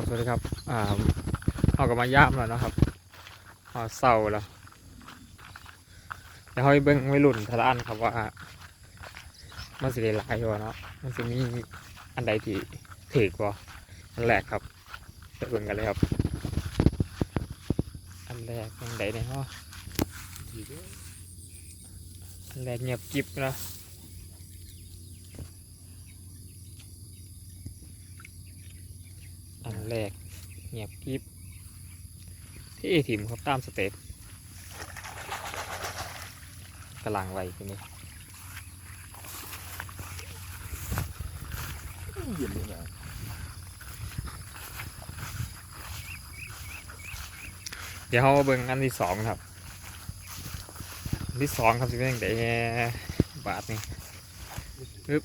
ครับสวัสดีครับอ่าเอากับมาย่ามแล้วนะครับเอาเศร้าแล้วเดี๋ยวเขาไปเบิ้งไม่หลุ่นทะละอันครับว่ามันสิได้หลายอยู่เนาะมันจะมีอันใดที่ถือกว่าอันแรกครับไปเบิ่งกันเลยครับ อันแรกอันใดเนี่ยเนาะอันแรกเงียบกิบนะอัน แรกเงียบกิบที่ถิ่มเขาตามสเต็ปกำลังไวทีนี้เย็นเลยนะเดี๋ยวเขามาเบิ่งอันที่สองครับอันที่สองครับสิเป็นยังไงบาทนี่ปึ๊บ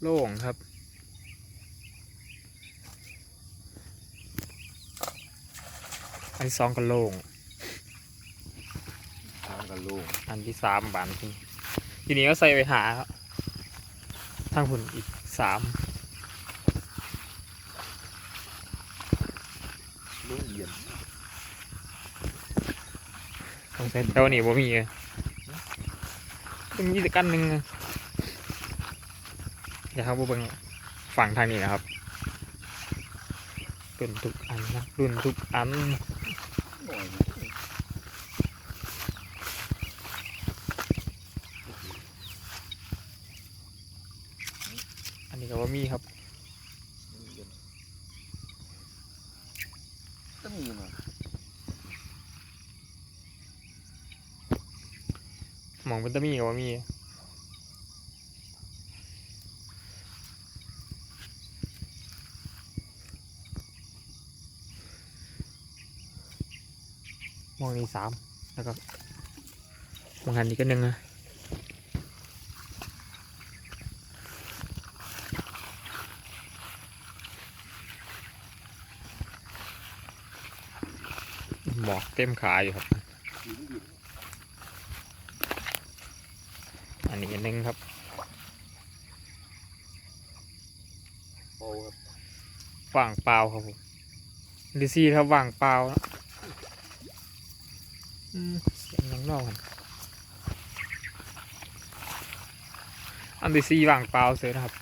โล่งครับ อันที่สองก็โล่งทางกันลูกอันที่สามบานทีทีนี้ก็ใส่ไปหาครับทางหุ่นอีกสามลูกเย็นต้องใส่แต่วันนี้บ่มีเลยต้องมีแต่กันหนึ่งอะเดี๋ยวครับมาเบิ่งฝั่งทางนี้นะครับรุ่นทุกอันนะรุ่นทุกอันหน่ อันนี้ก็ว่ามีครับเย็นก็มีมาหมองเป็นตะมีก็ว่ามี มองนี้สามแล้วก็หมองอันนี้ก็หนึ่งนะหมอกเต็มขาอยู่ครับ อันนี้อันหนึ่งครับโอ้ครับว่างเปล่าครับผมดิซี่ครับว่างเปล่านะอืมเสี ยงยังนอกกันอันดิซี่ว่างเปล่าเสียนะครับ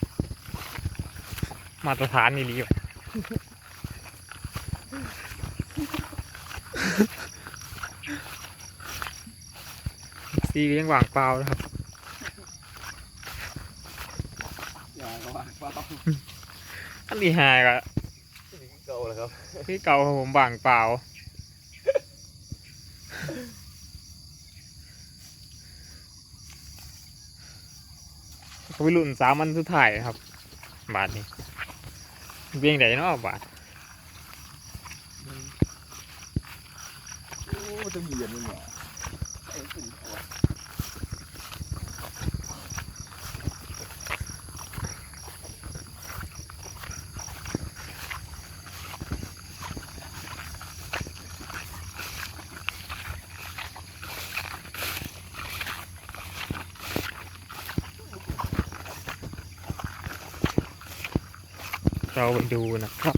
มาตรฐานนี่รีบซีก็ยังว่างเปล่านะครับยาก็ว่าเปล่าอันที่หายก็เก่าแล้วครับที่เก่าครับผมว่างเปล่า วิรุ่นสามอันสุดท้ายครับ บาทนี้เบียงใหญ่เนาะบาทโอ้จะเหยีย็นเลยเนี่ยไอ้สิ่งของ เราไปดูนะครับ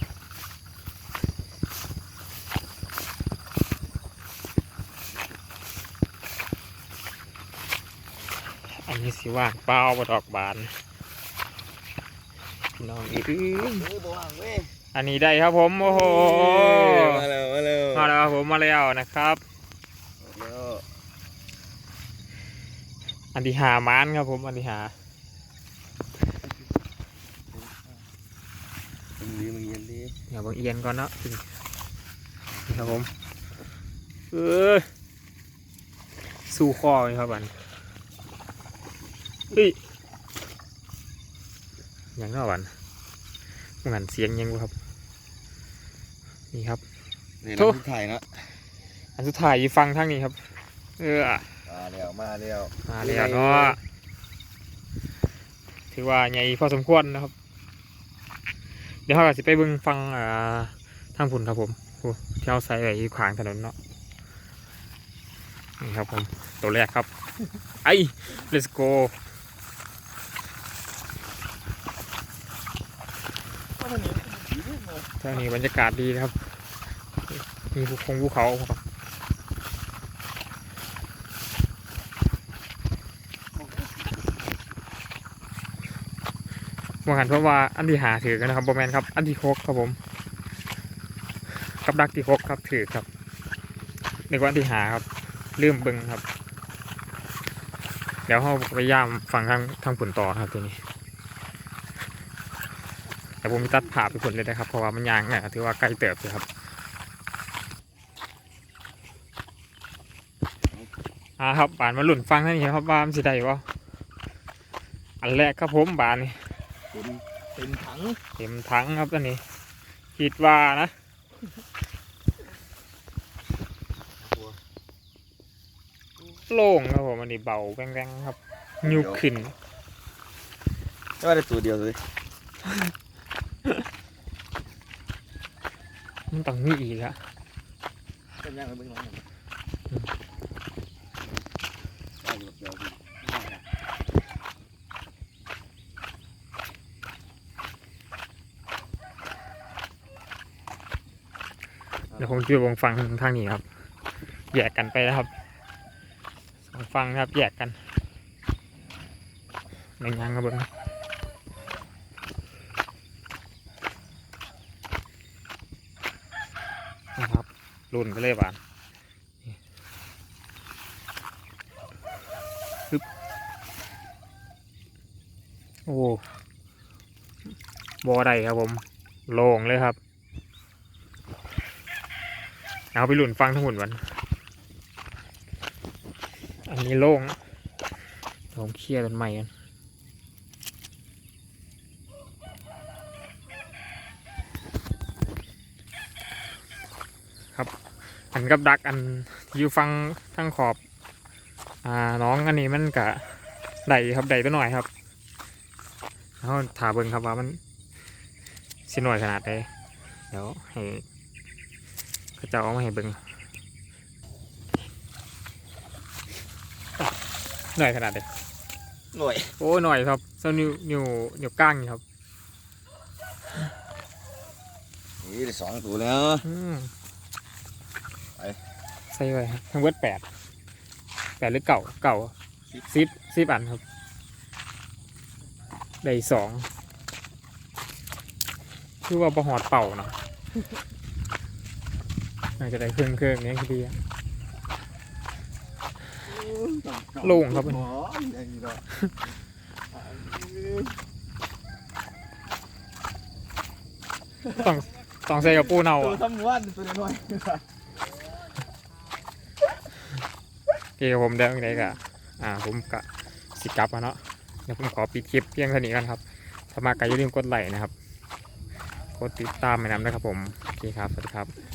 อันนี้สิว่างเปล่าบดอกบานพี่น้องอีกเฮ้ยบว่างเว้ยอันนี้ได้ครับผมโอ้โหมาแล้วมาแล้วมาแล้วครับผมมาแล้วนะครับแล้วอันที่หาม้านครับผมอันที่หา มึงดีมึงเย็นดี เดี๋ยวบางเอียนก่อนเนาะนี่ครับผมเออสู้คอเลยครับอันเฮ้ยยังเนาะวันมึงหันเสียงยังบ่ครับ นี่ครับนี่โถ่นะที่ถ่ายนะอันสุดท้ายอยู่ฟังทางนี้ครับ เออมาแล้วมาแล้วมาแล้วเนาะถือว่าใหญ่พอสมควรนะครับเดี๋ยวเราก็สิไปเบิ่งฟังอ่าทางผุนครับผมเที่เอาใส่ไว้ขวางถนนเนาะนี่ครับผมตัวแรกครับ ไอ้ let's go ว่าทางนี้บรรยากาศดีนะครับ มีภูคงภูเขาครับ มองหันเพราะว่าอันที่หาถือกันนะครับโบแมนครับ อันที่หกครับผม กับดักที่หกครับถือครับในวันที่หาครับลืมเบึงครับ เดี๋ยวเราพยายามฟังทางทางผลต่อครับทีนี้แต่ผมมีตัดผ่าไปผลเลยนะครับ เพราะว่ามันยางเนี่ยถือว่าใกล้เติบเลยครับอ่าครับบานมาหลุ่นฟังท่านี้ครับว่ามันสิได้บ่อันแรกครับผมบานนี่ เป็นเป็นถังเต็มถังครับอันนี้คิดว่านะโล่งครับผมอันนี้เบาแบงๆครับยุบขึ้นไม่ว่าได้ตัวเดียวเลยมันต้องมีอีกอะเป็นยังไงเบื้องหลังไดี๋ยวผมจะวงฟังทางนี้ครับ แยกกันไปนะครับสองฟังครับ แยกกันในงานกระเบื้องนะครับรุ่นไปเลยบานฮึบโอ้บอได้ครับผมโล่งเลยครับ เอาไปหลุนฟังทั้งหมดวัน อันนี้โล่งผมเคลียร์ต้นใหม่กันครับ อันกับดักอันอยู่ฟังทั้งขอบ อ่าน้องอันนี้มันกะได้ครับได้ตัวหน่อยครับแล้วถาเบิงครับว่ามันสิหน่อยขนาดใดเดี๋ยวให้ เขาจะเอามาให้เบิ่งหน่อยขนาดเด็หน่วยโอ้ยหน่อยครับเส้านิ้วนิ้วนิ้วก้างนี่ครับนี่ได้สองตัวแล้วอืมไปใส่ไว้ครับทั้งเวิร์ดแปดแปดหรือเก่าเก่าสิบสิบอันครับได้สองคือว่าประหอดเป่าเนาะ น่าจะได้เครื่องเครื่องนี้คือดีอะโล่งครับหมออย่างนี้เนาะต้องต้องใส่กับปูเนาตัวอะทำวันตัวน้อยโอเคผมเดินไปไหนกะอ่าผมกะสิกลับมาเนาะเดี๋ยวผมขอปิดคลิปเพียงเท่านี้กันครับถ้ามาก็อย่าลืมกดไลค์นะครับ กดติดตามไปนำนะครับผม โอเคครับ สวัสดีครับ